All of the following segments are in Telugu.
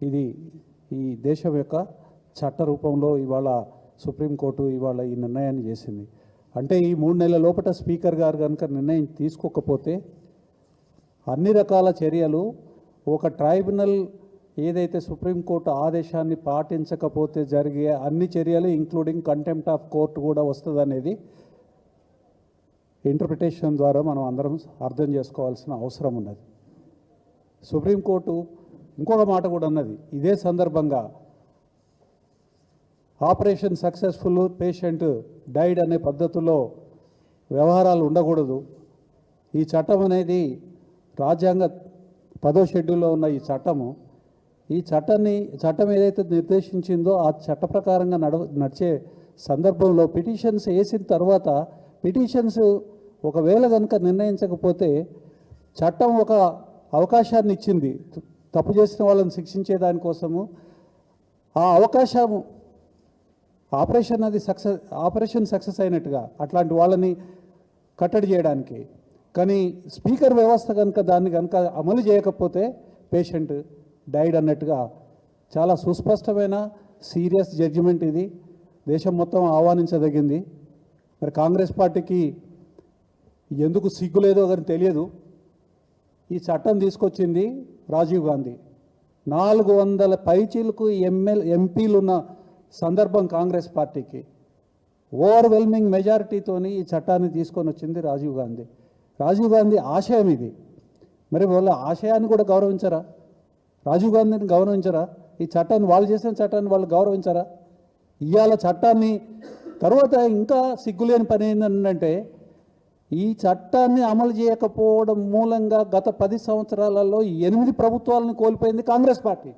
ఇది ఈ దేశం యొక్క చట్ట రూపంలో ఇవాళ సుప్రీంకోర్టు ఇవాళ ఈ నిర్ణయాన్ని చేసింది. అంటే ఈ మూడు నెలల లోపల స్పీకర్ గారు కనుక నిర్ణయం తీసుకోకపోతే అన్ని రకాల చర్యలు ఒక ట్రైబ్యునల్ ఏదైతే సుప్రీంకోర్టు ఆదేశాన్ని పాటించకపోతే జరిగే అన్ని చర్యలు ఇంక్లూడింగ్ కంటెంప్ట్ ఆఫ్ కోర్టు కూడా వస్తుందనేది ఇంటర్ప్రిటేషన్ ద్వారా మనం అందరం అర్థం చేసుకోవాల్సిన అవసరం ఉన్నది. సుప్రీంకోర్టు ఇంకొక మాట కూడా అన్నది ఇదే సందర్భంగా ఆపరేషన్ సక్సెస్ఫుల్ పేషెంట్ డైడ్ అనే పద్ధతిలో వ్యవహారాలు ఉండకూడదు. ఈ చట్టం అనేది రాజ్యాంగ పదో షెడ్యూల్లో ఉన్న ఈ చట్టము. ఈ చట్టాన్ని చట్టం ఏదైతే నిర్దేశించిందో ఆ చట్ట ప్రకారంగా నడవ నడిచే సందర్భంలో పిటిషన్స్ వేసిన తర్వాత పిటిషన్స్ ఒకవేళ కనుక నిర్ణయించకపోతే చట్టం ఒక అవకాశాన్ని ఇచ్చింది. తప్పు చేసిన వాళ్ళని శిక్షించే దానికోసము ఆ అవకాశము ఆపరేషన్ అది సక్సెస్ ఆపరేషన్ సక్సెస్ అయినట్టుగా అట్లాంటి వాళ్ళని కట్టడి చేయడానికి. కానీ స్పీకర్ వ్యవస్థ కనుక దాన్ని కనుక అమలు చేయకపోతే పేషెంట్ డైడ్ అన్నట్టుగా చాలా సుస్పష్టమైన సీరియస్ జడ్జిమెంట్ ఇది. దేశం మొత్తం ఆహ్వానించదగింది. మరి కాంగ్రెస్ పార్టీకి ఎందుకు సిగ్గు లేదో కానీ తెలియదు. ఈ చట్టం తీసుకొచ్చింది రాజీవ్ గాంధీ. నాలుగు వందల పైచీలకు ఎమ్మెల్ ఎంపీలు ఉన్న సందర్భం కాంగ్రెస్ పార్టీకి. ఓవర్వెల్మింగ్ మెజారిటీతోని ఈ చట్టాన్ని తీసుకొని వచ్చింది రాజీవ్ గాంధీ. రాజీవ్ గాంధీ ఆశయం ఇది. మరి వాళ్ళ ఆశయాన్ని కూడా గౌరవించరా? రాజీవ్ గాంధీని గౌరవించరా? ఈ చట్టాన్ని వాళ్ళు చేసిన చట్టాన్ని వాళ్ళు గౌరవించరా? ఇవాళ చట్టాన్ని తర్వాత ఇంకా సిగ్గులేని పని ఏంటంటే ఈ చట్టాన్ని అమలు చేయకపోవడం మూలంగా గత పది సంవత్సరాలలో ఎనిమిది ప్రభుత్వాలను కోల్పోయింది కాంగ్రెస్ పార్టీ.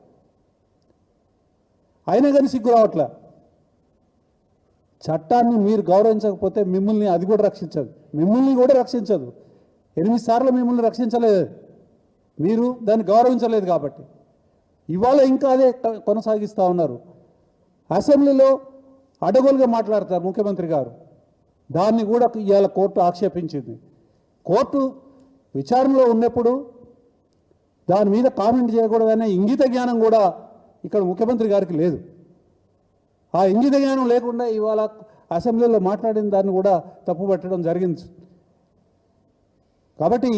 అయినా కానీ సిగ్గు రావట్లే. చట్టాన్ని మీరు గౌరవించకపోతే మిమ్మల్ని అది కూడా రక్షించదు. మిమ్మల్ని కూడా రక్షించదు. ఎనిమిది సార్లు మిమ్మల్ని రక్షించలేదు. మీరు దాన్ని గౌరవించలేదు కాబట్టి. ఇవాళ ఇంకా అదే కొనసాగిస్తూ ఉన్నారు. అసెంబ్లీలో అడగోలుగా మాట్లాడతారు ముఖ్యమంత్రి గారు. దాన్ని కూడా ఇవాళ కోర్టు ఆక్షేపించింది. కోర్టు విచారణలో ఉన్నప్పుడు దాని మీద కామెంట్ చేయకూడదనే ఇంగిత జ్ఞానం కూడా ఇక్కడ ముఖ్యమంత్రి గారికి లేదు. ఆ ఇంగిత జ్ఞానం లేకుండా ఇవాళ అసెంబ్లీలో మాట్లాడిన దాన్ని కూడా తప్పుపట్టడం జరిగింది. కాబట్టి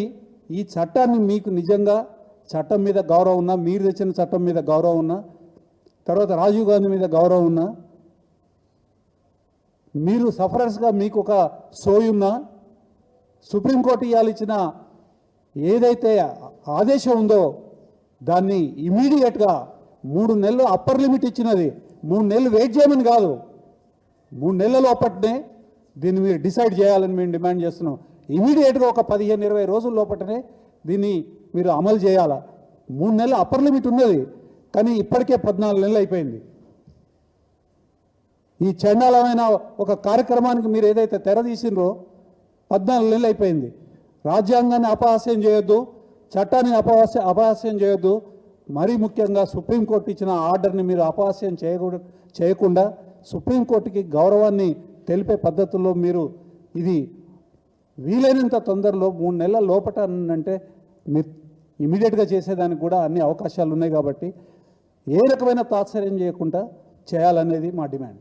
ఈ చట్టాన్ని మీకు నిజంగా చట్టం మీద గౌరవం ఉన్నా మీరు తెచ్చిన చట్టం మీద గౌరవం ఉన్నా తర్వాత రాజీవ్ గాంధీ మీద గౌరవం ఉన్నా మీరు సఫరర్స్గా మీకు ఒక సోయున్నా సుప్రీంకోర్టు ఇవాళ ఇచ్చిన ఏదైతే ఆదేశం ఉందో దాన్ని ఇమీడియట్గా మూడు నెలలు అప్పర్ లిమిట్ ఇచ్చినది. మూడు నెలలు వెయిట్ చేయమని కాదు. మూడు నెలల లోపటనే దీన్ని మీరు డిసైడ్ చేయాలని మేము డిమాండ్ చేస్తున్నాం. ఇమీడియట్గా ఒక పదిహేను ఇరవై రోజుల లోపటనే దీన్ని మీరు అమలు చేయాలా? మూడు నెలలు అప్పర్ లిమిట్ ఉన్నది. కానీ ఇప్పటికే పద్నాలుగు నెలలు అయిపోయింది. ఈ చండాలమైన ఒక కార్యక్రమానికి మీరు ఏదైతే తెర పద్నాలుగు నెలలు అయిపోయింది. రాజ్యాంగాన్ని అపహాస్యం చేయొద్దు చట్టాన్ని అపహాస్య అపహాస్యం చేయొద్దు. మరీ ముఖ్యంగా సుప్రీంకోర్టు ఇచ్చిన ఆర్డర్ని మీరు అపహాస్యం చేయకూడదు చేయకుండా సుప్రీంకోర్టుకి గౌరవాన్ని తెలిపే పద్ధతుల్లో మీరు ఇది వీలైనంత తొందరలో మూడు నెలల లోపట అంటే మీరు ఇమీడియట్గా చేసేదానికి కూడా అన్ని అవకాశాలు ఉన్నాయి కాబట్టి ఏ రకమైన తాత్సర్యం చేయకుండా చేయాలనేది మా డిమాండ్.